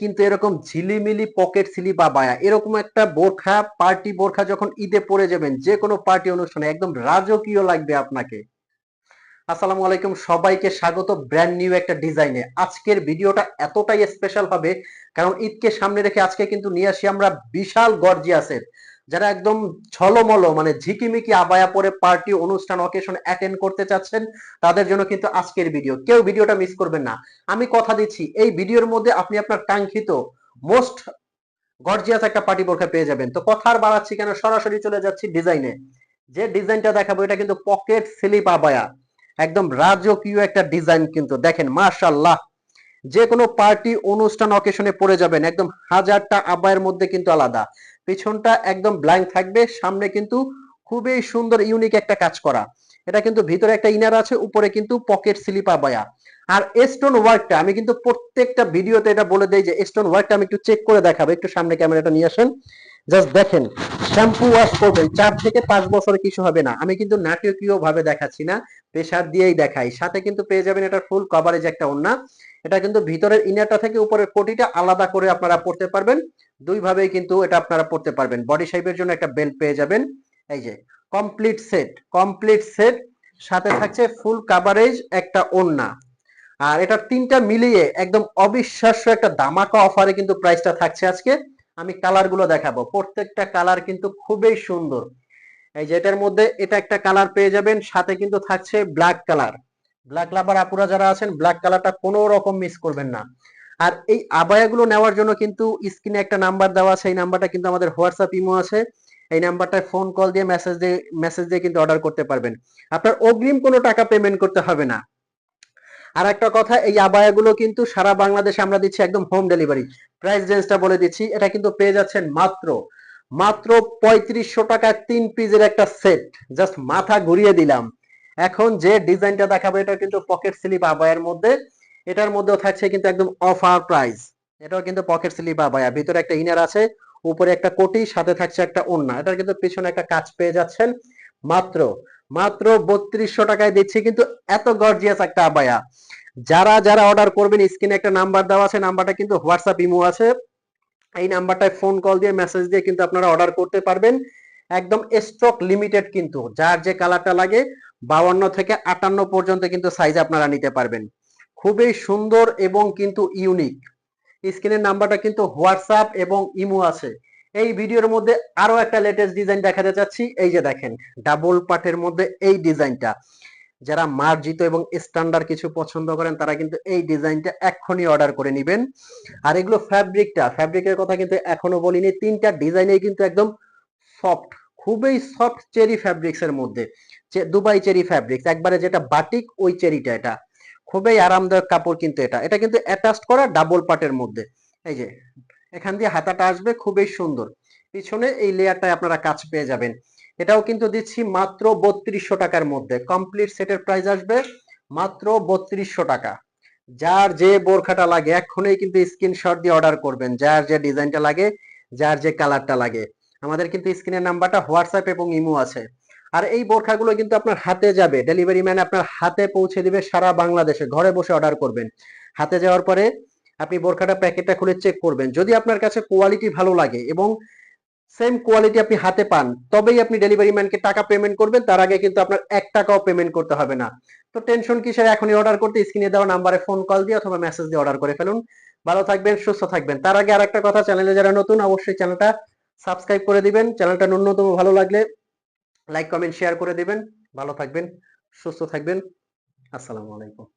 কিন্তু এরকম ঝিলিমিলি pocket Seely বা বায়া, এরকম একটা বোরখা পার্টি বোরখা যখন ঈদে পরে যাবেন যে কোনো পার্টি অনুষ্ঠানে একদম রাজকীয় লাগবে আপনাকে। আসসালামু আলাইকুম, সবাইকে স্বাগত ব্র্যান্ড নিউ একটা ডিজাইনে আজকের ভিডিওটা এতটাই স্পেশাল হবে, কারণ ঈদকে সামনে রেখে আজকে কিন্তু নিয়ে আসি আমরা বিশাল গর্জিয়াসের যারা একদম ছলমল মানে ঝিকিমিকি আবায়া পরে পার্টি অনুষ্ঠান অকেশন অ্যাটেন্ড করতে চাচ্ছেন, তাদের জন্য কিন্তু আজকের ভিডিও কেউ ভিডিওটা মিস করবেন না। আমি কথা দিচ্ছি, এই ভিডিওর মধ্যে আপনি আপনার কাঙ্ক্ষিত মোস্ট গর্জিয়াস একটা পার্টি বোরখা পেয়ে যাবেন। তো কথা আর বাড়াচ্ছি কেন? সরাসরি চলে যাচ্ছি ডিজাইনে যে ডিজাইনটা দেখাবো, এটা কিন্তু পকেট স্লিপ আবায়া। একদম রাজকীয় একটা ডিজাইন কিন্তু। দেখেন মাশাল্লাহ যে কোনো পার্টি, অনুষ্ঠান অকেশনে পড়ে যাবেন। একদম হাজারটা আবায়ের মধ্যে কিন্তু আলাদা। পিছনটা একদম ব্ল্যাঙ্ক থাকবে, সামনে কিন্তু খুবই সুন্দর ইউনিক একটা কাজ করা। এটা কিন্তু ভিতরে একটা ইনার আছে, উপরে কিন্তু পকেট স্লিপ আবায়া আর স্টোন ওয়ার্কটা আমি কিন্তু প্রত্যেকটা ভিডিওতে এটা বলে দেই যে স্টোন ওয়ার্কটা আমি একটু চেক করে দেখাবো। একটু সামনে ক্যামেরাটা নিয়ে আসেন। জাস্ট দেখেন। শ্যাম্পু ওয়াশ করবেন চার থেকে পাঁচ বছর কিছু হবে না। আমি কিন্তু নাটকীয় ভাবে দেখাচ্ছি না প্রেশার দিয়েই দেখাই। সাথে কিন্তু পেয়ে যাবেন এটা ফুল কভারেজ একটা ওন্না এটা কিন্তু ভিতরের ইনারটা থেকে উপরের কোটিটা আলাদা করে আপনারা পড়তে পারবেন। দুই ভাবেই কিন্তু এটা আপনারা পড়তে পারবেন। বডি শেপের জন্য একটা বেল্ট পেয়ে যাবেন। এই যে কমপ্লিট সেট কমপ্লিট সেট সাথে থাকছে ফুল কাভারেজ একটা ওন্না আর এটা তিনটা মিলিয়ে একদম অবিশ্বাস্য একটা দামাকা অফারে কিন্তু প্রাইসটা থাকছে আজকে। আমি কালারগুলো দেখাবো। প্রত্যেকটা কালার কিন্তু খুবই সুন্দর। এই যেটার মধ্যে এটা একটা কালার পেয়ে যাবেন, সাথে কিন্তু থাকছে ব্ল্যাক কালার ব্ল্যাক লাভার আপুরা যারা আছেন ব্ল্যাক কালারটা কোনো রকম মিস করবেন না। আর এই আবায়াগুলো নেওয়ার জন্য কিন্তু স্ক্রিনে একটা নাম্বার দেওয়া আছে, এই নাম্বারটা কিন্তু আমাদের হোয়াটসঅ্যাপ ইমো আছে। এই নাম্বারটায় ফোন কল দিয়ে মেসেজ দিয়ে মেসেজ দিয়ে কিন্তু অর্ডার করতে পারবেন। আপনার অগ্রিম কোনো টাকা পেমেন্ট করতে হবে না। আর একটা কথা, এই আবায়াগুলো কিন্তু সারা বাংলাদেশে আমরা দিচ্ছি একদম হোম ডেলিভারি প্রাইস রেঞ্জটা বলে দিচ্ছি, এটা কিন্তু পেয়ে যাচ্ছেন মাত্র মাত্র পঁয়ত্রিশশো টাকায় তিন পিসের একটা সেট জাস্ট মাথা ঘুরিয়ে দিলাম। এখন যে ডিজাইনটা দেখাবো এটা কিন্তু পকেট স্লিপ আবায়ের মধ্যে। এটার মধ্যেও থাকছে কিন্তু একদম অফার প্রাইস এটাও কিন্তু পকেট স্লিপ আবায়া। ভিতরে একটা ইনার আছে, উপরে একটা কোটি, সাথে থাকছে একটা ওন্না এটার কিন্তু পিছনে একটা কাজ পেয়ে যাচ্ছেন মাত্র মাত্র বত্রিশশো টাকায় দিচ্ছি, কিন্তু এত গর্জিয়াস একটা আবায়া। যারা যারা অর্ডার করবেন স্ক্রিনে একটা নাম্বার দেওয়া আছে নাম্বারটা কিন্তু হোয়াটসঅ্যাপ ইমো আছে। এই নাম্বারটায় ফোন কল দিয়ে মেসেজ দিয়ে কিন্তু আপনারা অর্ডার করতে পারবেন। একদম স্টক লিমিটেড কিন্তু, যার যে কালারটা লাগে বাউান্ন থেকে আটান্ন পর্যন্ত কিন্তু সাইজ আপনারা নিতে পারবেন। খুবই সুন্দর এবং কিন্তু ইউনিক স্ক্রিনের নাম্বারটা কিন্তু হোয়াটসঅ্যাপ এবং ইমো আছে। এই ভিডিওর মধ্যে আরও একটা লেটেস্ট ডিজাইন দেখাতে চাচ্ছি। এই যে দেখেন ডাবল পাটের মধ্যে এই ডিজাইনটা যারা মার্জিত এবং স্ট্যান্ডার্ড কিছু পছন্দ করেন, তারা কিন্তু এই ডিজাইনটা এক্ষুনি অর্ডার করে নেবেন। আর এগুলো ফ্যাব্রিকটা ফ্যাব্রিকের কথা কিন্তু এখনও বলিনি, তিনটা ডিজাইনে কিন্তু একদম সফট খুবই সফট চেরি ফ্যাব্রিক্স এর মধ্যে। দুবাই চেরি ফ্যাব্রিক্স একবারে যেটা বাটিক ওই চেরিটা এটা। খুবই আরামদায়ক কাপড় কিন্তু এটা। এটা কিন্তু অ্যাটাচ করা ডাবল পাটের মধ্যে। এই যে এখান দিয়ে হাতাটা আসবে, খুবই সুন্দর। পিছনে এই লেয়ারটায় আপনারা কাজ পেয়ে যাবেন। এটাও কিন্তু দিচ্ছি মাত্র বত্রিশশো টাকার মধ্যে। কমপ্লিট সেটের প্রাইস আসবে মাত্র বত্রিশশো টাকা। যার যে বোরখাটা লাগে এখনই কিন্তু স্ক্রিনশট দিয়ে অর্ডার করবেন। যার যে ডিজাইনটা লাগে, যার যে কালারটা লাগে। আমাদের কিন্তু স্ক্রিনের নাম্বারটা হোয়াটসঅ্যাপ এবং ইমো আছে। আর এই বোরখাগুলো কিন্তু আপনার হাতে যাবে। ডেলিভারি ম্যান আপনার হাতে পৌঁছে দিবে সারা বাংলাদেশে। ঘরে বসে অর্ডার করবেন। হাতে যাওয়ার পরে আপনি বোরখাটা প্যাকেটটা খুলে চেক করবেন। যদি আপনার কাছে কোয়ালিটি ভালো লাগে এবং সেম কোয়ালিটি আপনি হাতে পান, তবেই আপনি ডেলিভারি ম্যানকে টাকা পেমেন্ট করবেন, তার আগে কিন্তু আপনার এক টাকাও পেমেন্ট করতে হবে না। তো টেনশন কিসের? এখনই অর্ডার করতে স্ক্রিনে দেওয়া নাম্বারে ফোন কল দিয়ে অথবা মেসেজ দিয়ে অর্ডার করে ফেলুন। ভালো থাকবেন, সুস্থ থাকবেন। তার আগে আরেকটা কথা চ্যানেলে যারা নতুন, অবশ্যই চ্যানেলটা সাবস্ক্রাইব করে দিবেন। চ্যানেলটা ন্যূনতম ভালো লাগলে লাইক কমেন্ট শেয়ার করে দিবেন। ভালো থাকবেন, সুস্থ থাকবেন। আসসালামু আলাইকুম।